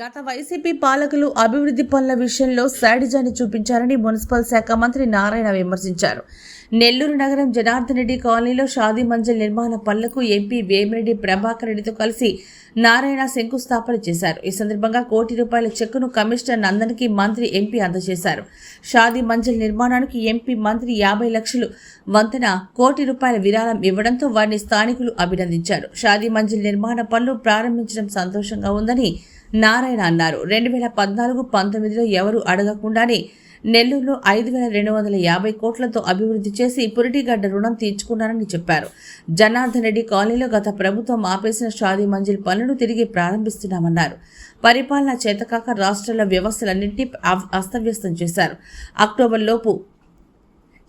గత వైసీపీ పాలకులు అభివృద్ధి పనుల విషయంలో శాడిజాన్ని చూపించారని మున్సిపల్ శాఖ మంత్రి నారాయణ విమర్శించారు. నెల్లూరు నగరం జనార్దన్ రెడ్డి కాలనీలో షాదీ మంజిల్ నిర్మాణ పనులకు ఎంపీ వేమిరెడ్డి ప్రభాకర్ రెడ్డితో కలిసి నారాయణ శంకుస్థాపన చేశారు. ఈ సందర్భంగా కోటి రూపాయల చెక్కును కమిషనర్ నందన్కి మంత్రి ఎంపీ అందజేశారు. షాదీ మంజిల్ నిర్మాణానికి ఎంపీ మంత్రి యాభై లక్షలు వంతెన కోటి రూపాయల విరాళం ఇవ్వడంతో వారిని స్థానికులు అభినందించారు. షాదీ మంజిల్ నిర్మాణ పనులు ప్రారంభించడం సంతోషంగా ఉందని నారాయణ అన్నారు. రెండు వేల పద్నాలుగు పంతొమ్మిదిలో ఎవరు అడగకుండానే నెల్లూరులో ఐదు వేల రెండు వందల యాభై కోట్లతో అభివృద్ధి చేసి పురిటిగడ్డ రుణం తీర్చుకున్నారని చెప్పారు. జనార్దన్ రెడ్డి కాలనీలో గత ప్రభుత్వం ఆపేసిన షాదీ మంజిల్ పనులు తిరిగి ప్రారంభిస్తున్నామన్నారు. పరిపాలన చేతకాక రాష్ట్రాల వ్యవస్థలన్నింటినీ అవ్- అస్తవ్యస్తం చేశారు. అక్టోబర్ లోపు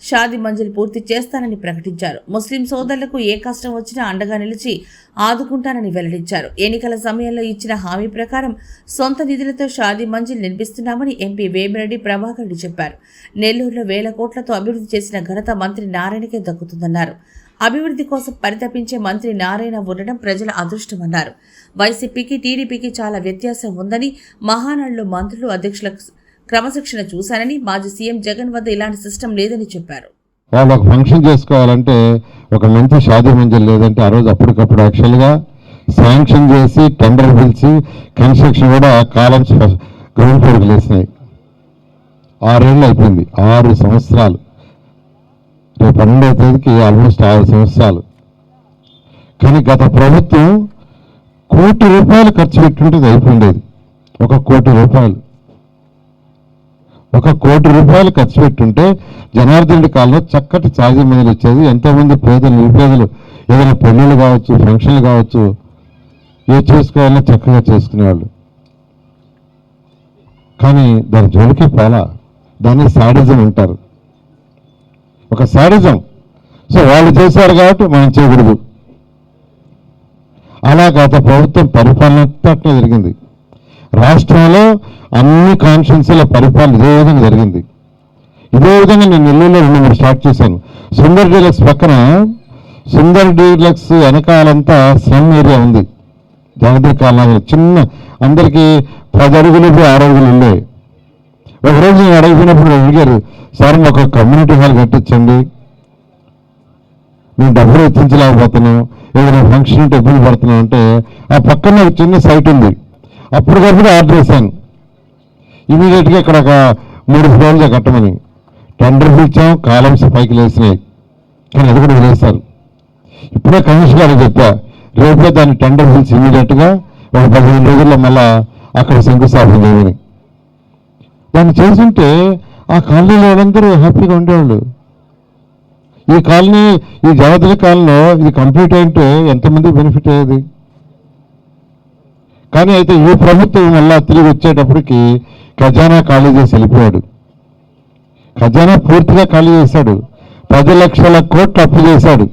షాది మంజిల్ పూర్తి చేస్తానని ప్రకటించారు. ముస్లిం సోదరులకు ఏ కష్టం వచ్చినా అండగా నిలిచి ఆదుకుంటానని వెల్లడించారు. ఎన్నికల సమయంలో ఇచ్చిన హామీ ప్రకారం సొంత నిధులతో షాది మంజిల్ నిర్మిస్తున్నామని ఎంపీ వేమిరెడ్డి ప్రభాకర్ రెడ్డి చెప్పారు. నెల్లూరులో వేల కోట్లతో అభివృద్ధి చేసిన ఘనత మంత్రి నారాయణకే దక్కుతుందన్నారు. అభివృద్ధి కోసం పరితపించే మంత్రి నారాయణ ఉండడం ప్రజల అదృష్టమన్నారు. వైసీపీకి టీడీపీకి చాలా వ్యత్యాసం ఉందని మహానాడులో మంత్రులు అధ్యక్షులకు క్రమశిక్షణ చూశానని మాజీ సీఎం జగన్ వద్ద ఇలాంటి సిస్టమ్ లేదని చెప్పారు. వాళ్ళు ఒక ఫంక్షన్ చేసుకోవాలంటే ఒక మంచి షాదీ మంజల్ లేదంటే ఆ రోజు అప్పటికప్పుడు యాక్చువల్గా శాంక్షన్ చేసి టెండర్ పిలిచి కన్స్ట్రక్షన్ కూడా కాలమ్స్ గ్రౌండ్ ఫ్లోర్కి లేసినాయి ఆరేళ్ళు అయిపోయింది ఆరు సంవత్సరాలు. రేపు పన్నెండవ తేదీకి ఆల్మోస్ట్ ఆరు సంవత్సరాలు. కానీ గత ప్రభుత్వం కోటి రూపాయలు ఖర్చు పెట్టుంటే ఇది అయిపోయిండేది. ఒక కోటి రూపాయలు. ఒక కోటి రూపాయలు ఖర్చు పెట్టుంటే జనార్దన్ రెడ్డి కాలంలో చక్కటి ఛార్జీ మందులు వచ్చేది. ఎంతోమంది పేదలు నిరుపేదలు ఏదైనా పెళ్ళిళ్ళు కావచ్చు ఫంక్షన్లు కావచ్చు ఏ చేసుకోవాలన్నా చక్కగా చేసుకునేవాళ్ళు. కానీ దాని జోలికి పోలా. దాన్ని శాడిజం అంటారు. ఒక శాడిజం. సో వాళ్ళు చేశారు కాబట్టి మనం చేయకూడదు. అలా గత ప్రభుత్వం పరిపాలన అంతా అట్లా జరిగింది. రాష్ట్రంలో అన్ని కాన్స్టిట్యున్సీల పరిపాలన ఇదే విధంగా జరిగింది. ఇదే విధంగా నేను నెల్లూరులో రెండు మూడు స్టార్ట్ చేశాను. సుందర్ డీలక్స్ పక్కన సుందర్ డీలక్స్ వెనకాలంతా స్లమ్ ఏరియా ఉంది. జాగ్రత్త కాలంలో చిన్న అందరికీ పది అడుగులు ఆరు అడుగులు ఉండే. ఒకరోజు నేను అడిగినప్పుడు అడిగారు సార్ మాకు ఒక కమ్యూనిటీ హాల్ కట్టించండి. మేము డబ్బులు ఎత్తించలేకపోతున్నాం ఏదైనా ఫంక్షన్ ఉంటే ఇబ్బంది పడుతున్నాం అంటే ఆ పక్కన ఒక చిన్న సైట్ ఉంది. అప్పటికప్పుడు ఆర్డర్ ఇస్తాను. ఇమీడియట్గా ఇక్కడ ఒక మూడు ఫ్లోర్లు కట్టమని. టెండర్ ఇచ్చాం కాలమ్స్ పైకి లేసినాయి. కానీ అది కూడా వదిలేశారు ఇప్పుడే కమిషన్ గారు చెప్పా రేపే దాన్ని టెండర్ పిలిచి ఇమీడియట్గా ఒక పదిహేను రోజుల్లో మళ్ళా అక్కడ శంకుస్థాపన చేయమని. దాన్ని చేస్తుంటే ఆ కాలనీలో వాళ్ళందరూ హ్యాపీగా ఉండేవాళ్ళు. ఈ కాలనీ ఈ జగదల కాలంలో ఇది కంప్లీట్ అయితే ఎంతమంది బెనిఫిట్ అయ్యేది? కానీ అయితే ఈ ప్రభుత్వం వల్ల తిరిగి వచ్చేటప్పటికి ఖజానా ఖాళీ చేసి వెళ్ళిపోయాడు. ఖజానా పూర్తిగా ఖాళీ చేశాడు. పది లక్షల కోట్లు అప్పు చేశాడు.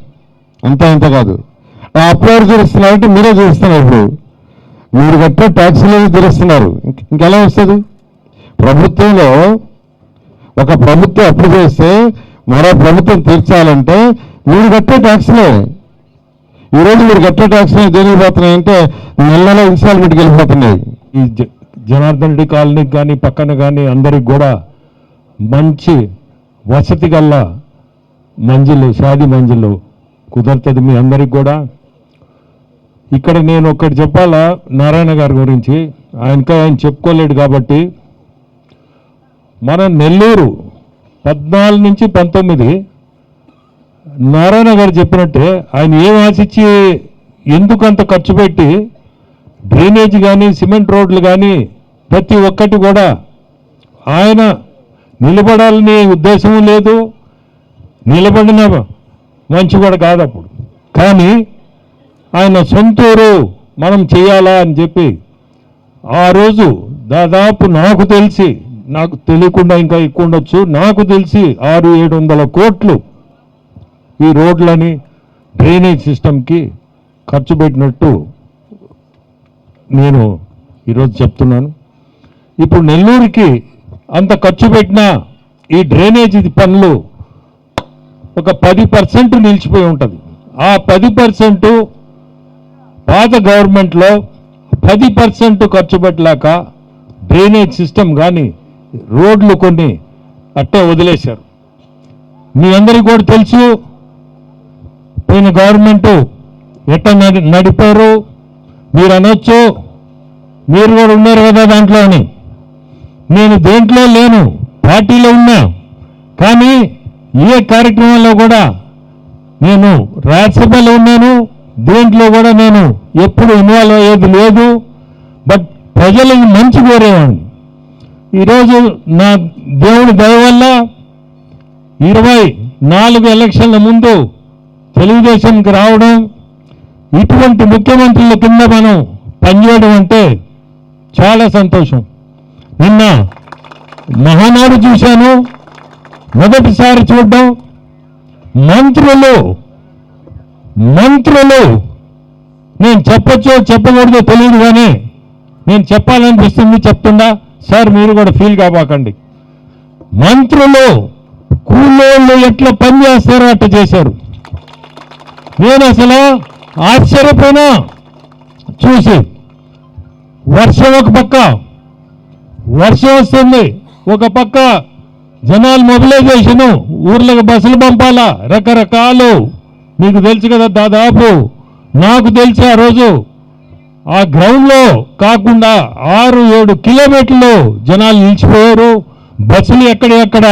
అంత ఇంత కాదు. ఆ అప్పు ఎవరు తీరుస్తున్నారంటే మీరే చూస్తున్నారు ఇప్పుడు. మీరు కట్టే ట్యాక్సీలు తీరుస్తున్నారు ఇంకెలా వస్తుంది? ప్రభుత్వంలో ఒక ప్రభుత్వం అప్పు చేస్తే మరో ప్రభుత్వం తీర్చాలంటే మీరు కట్టే ట్యాక్స్లే. ఈరోజు మీరు కట్టే ట్యాక్స్ దేనికి పోతున్నాయి అంటే నెలలో ఇన్స్టాల్మెంట్కి వెళ్ళిపోతున్నాయి. ఈ జ- జనార్దన్ రెడ్డి కాలనీకి కానీ పక్కన కానీ అందరికి కూడా మంచి వసతి గల్ల మంజిలు షాది మంజిలు కుదురుతుంది మీ అందరికి కూడా. ఇక్కడ నేను ఒకటి చెప్పాలా నారాయణ గారి గురించి. ఆయనకి ఆయన చెప్పుకోలేడు కాబట్టి. మన నెల్లూరు పద్నాలుగు నుంచి పంతొమ్మిది నారాయణ గారు చెప్పినట్టే ఆయన ఏం ఆశించి ఎందుకు అంత ఖర్చు పెట్టి డ్రైనేజ్ కానీ సిమెంట్ రోడ్లు కానీ ప్రతి ఒక్కటి కూడా ఆయన నిలబడాలనే ఉద్దేశం లేదు. నిలబడిన మంచి కూడా కాదు అప్పుడు. కానీ ఆయన సొంతూరు మనం చేయాలా అని చెప్పి ఆ రోజు దాదాపు నాకు తెలిసి నాకు తెలియకుండా ఇంకా ఎక్కువ ఉండొచ్చు నాకు తెలిసి ఆరు ఏడు వందల కోట్లు ఈ రోడ్లని డ్రైనేజ్ సిస్టమ్కి ఖర్చు పెట్టినట్టు నేను ఈరోజు చెప్తున్నాను. ఇప్పుడు నెల్లూరుకి అంత ఖర్చు పెట్టిన ఈ డ్రైనేజ్ పనులు ఒక పది పర్సెంట్ నిలిచిపోయి ఉంటుంది. ఆ పది పర్సెంట్ పాత గవర్నమెంట్లో పది పర్సెంట్ ఖర్చు పెట్టలేక డ్రైనేజ్ సిస్టమ్ కానీ రోడ్లు కొన్ని అట్టే వదిలేశారు. మీ అందరికీ కూడా తెలుసు పోయిన గవర్నమెంట్ ఎట్ట నడి నడిపారు? మీరు అనొచ్చు. మీరు కూడా ఉన్నారు కదా దాంట్లో అని నేను దేంట్లో లేను పార్టీలో ఉన్నా. కానీ ఏ కార్యక్రమంలో కూడా నేను రాజ్యసభలో ఉన్నాను దేంట్లో కూడా నేను ఎప్పుడు ఇన్వాల్వ్ అయ్యేది లేదు. బట్ ప్రజలకు మంచి కోరేవాడిని ఈరోజు నా దేవుడి దయ వల్ల ఇరవై నాలుగు ఎలక్షన్ల ముందు తెలుగుదేశంకి రావడం ఇటువంటి ముఖ్యమంత్రుల కింద మనం పనిచేయడం అంటే చాలా సంతోషం. నిన్న మహానాడు చూశాను. మొదటిసారి చూడడం మంత్రులు మంత్రులు నేను చెప్పొచ్చో చెప్పకూడదో తెలియదు కానీ నేను చెప్పాలనిపిస్తుంది చెప్తుందా సార్ మీరు కూడా ఫీల్ కాబాకండి మంత్రులు కూలోళ్ళు ఎట్లా పని చేస్తారో అట్లా చేశారు. నేను అసలు ఆశ్చర్యపోయినా. చూసి వర్షం ఒక పక్క వర్షం వస్తుంది ఒక పక్క. జనాలు మొబిలైజేషను ఊర్లకు బస్సులు పంపాలా రకరకాలు. మీకు తెలుసు కదా దాదాపు నాకు తెలిసి ఆ రోజు ఆ గ్రౌండ్లో కాకుండా ఆరు ఏడు కిలోమీటర్లు జనాలు నిలిచిపోయారు. బస్సులు ఎక్కడెక్కడ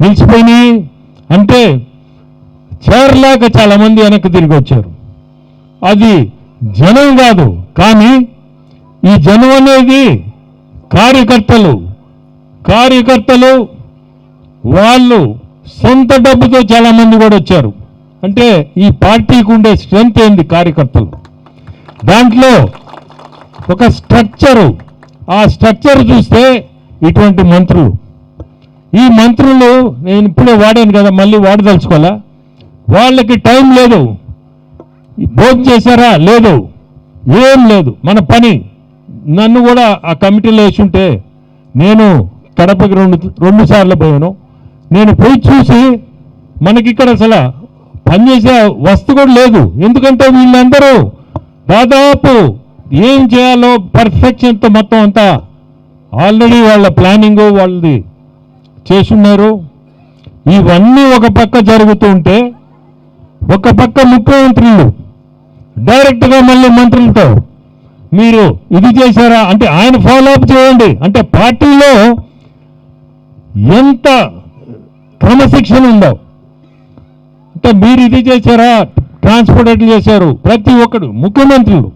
నిలిచిపోయినాయి? అంటే చేరలేక చాలా మంది వెనక్కి తిరిగి వచ్చారు. అది జనం కాదు కానీ ఈ జనం అనేది కార్యకర్తలు. కార్యకర్తలు వాళ్ళు సొంత డబ్బుతో చాలా మంది కూడా వచ్చారు. అంటే ఈ పార్టీకి ఉండే స్ట్రెంత్ ఏంది కార్యకర్తలు? దాంట్లో ఒక స్ట్రక్చరు. ఆ స్ట్రక్చర్ చూస్తే ఇటువంటి మంత్రులు. ఈ మంత్రులు నేను ఇప్పుడే వాడాను కదా మళ్ళీ వాడదలుచుకోవాలా? వాళ్ళకి టైం లేదు. భోజనం చేశారా? లేదు. ఏం లేదు. మన పని. నన్ను కూడా ఆ కమిటీలో వేసి ఉంటే నేను కడపకి రెండు రెండు సార్లు పోయాను. నేను పోయి చూసి మనకి ఇక్కడ అసలు పనిచేసే వస్తు కూడా లేదు. ఎందుకంటే వీళ్ళందరూ దాదాపు ఏం చేయాలో పర్ఫెక్షన్తో మొత్తం అంతా ఆల్రెడీ వాళ్ళ ప్లానింగ్ వాళ్ళది చేసున్నారు ఇవన్నీ ఒక పక్క జరుగుతూ ఉంటే ఒక పక్క ముఖ్యమంత్రులు డైరెక్ట్గా మళ్ళీ మంత్రులతో మీరు ఇది చేశారా? అంటే ఆయన ఫాలో అప్ చేయండి. అంటే పార్టీలో ఎంత క్రమశిక్షణ ఉందో. అంటే మీరు ఇది చేశారా? ట్రాన్స్పోర్ట్ చేశారు? ప్రతి ఒక్కడు ముఖ్యమంత్రులు.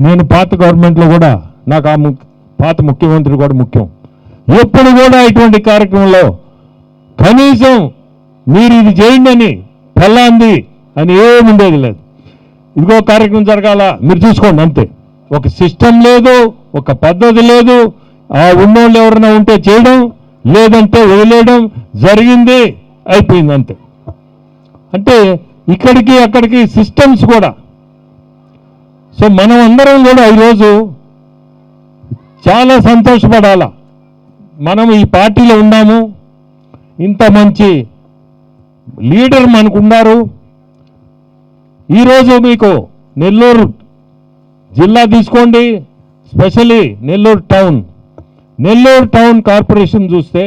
నేను పాత గవర్నమెంట్లో కూడా నాకు ఆ పాత ముఖ్యమంత్రి కూడా ముఖ్యం. ఎప్పుడు కూడా ఇటువంటి కార్యక్రమంలో కనీసం మీరు ఇది చేయండి అని పెళ్ళాంది అని ఏమి ఉండేది లేదు. ఇదిగో కార్యక్రమం జరగాల మీరు చూసుకోండి అంతే. ఒక సిస్టమ్ లేదు ఒక పద్ధతి లేదు ఆ ఉన్నోళ్ళు ఎవరైనా ఉంటే చేయడం లేదంటే వదిలేయడం జరిగింది అయిపోయింది అంతే. అంటే ఇక్కడికి అక్కడికి సిస్టమ్స్ కూడా. సో మనం అందరం కూడా ఈరోజు చాలా సంతోషపడాల. మనం ఈ పార్టీలో ఉన్నాము. ఇంత మంచి లీడర్ మనకున్నారు ఈరోజు మీకు నెల్లూరు జిల్లా తీసుకోండి specially Nellore town. Nellore town corporation చూస్తే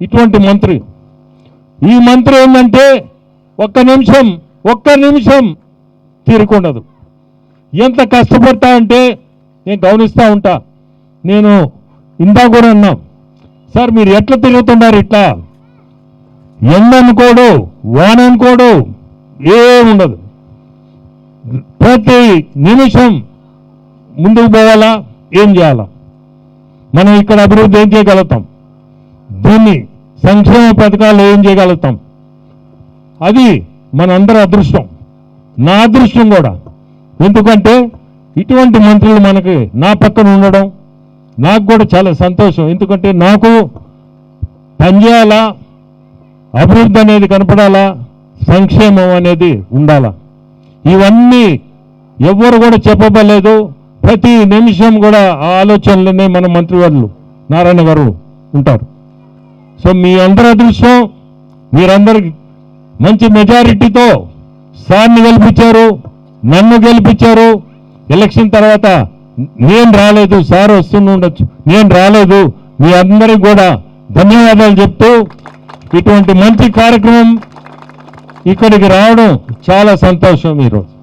ఇటువంటి మంత్రి. ఈ మంత్రి ఏంటంటే ఒక్క నిమిషం ఒక్క నిమిషం తీరుకుండదు. ఎంత కష్టపడతా అంటే నేను గమనిస్తూ ఉంటా. నేను ఇందా కూడా అన్నా. సార్ మీరు ఎట్లా తిరుగుతున్నారు ఇట్లా? ఎండ అనుకోడు వాన అనుకోడు ఉండదు. ప్రతి నిమిషం ముందుకు పోవాలా? ఏం చేయాలా? మనం ఇక్కడ అభివృద్ధి ఏం చేయగలుగుతాం? దీన్ని సంక్షేమ పథకాలు ఏం చేయగలుగుతాం? అది మనందరి అదృష్టం. నా అదృష్టం కూడా. ఎందుకంటే ఇటువంటి మంత్రులు మనకి నా పక్కన ఉండడం నాకు కూడా చాలా సంతోషం. ఎందుకంటే నాకు పనిచేయాలా? అభివృద్ధి అనేది కనపడాలా? సంక్షేమం అనేది ఉండాలా? ఇవన్నీ ఎవ్వరు కూడా చెప్పబలేదు ప్రతి నిమిషం కూడా ఆ ఆలోచనలోనే మన మంత్రివర్లు నారాయణ గారు ఉంటారు. సో మీ అందరి అదృష్టం మీరందరికి మంచి మెజారిటీతో సార్ని గెలిపించారు నన్ను గెలిపించారు. ఎలక్షన్ తర్వాత నేను రాలేదు సార్ వస్తూనే ఉండొచ్చు. నేను రాలేదు. మీ అందరికి కూడా ధన్యవాదాలు చెప్తూ ఇటువంటి మంచి కార్యక్రమం ఇక్కడికి రావడం చాలా సంతోషం ఈరోజు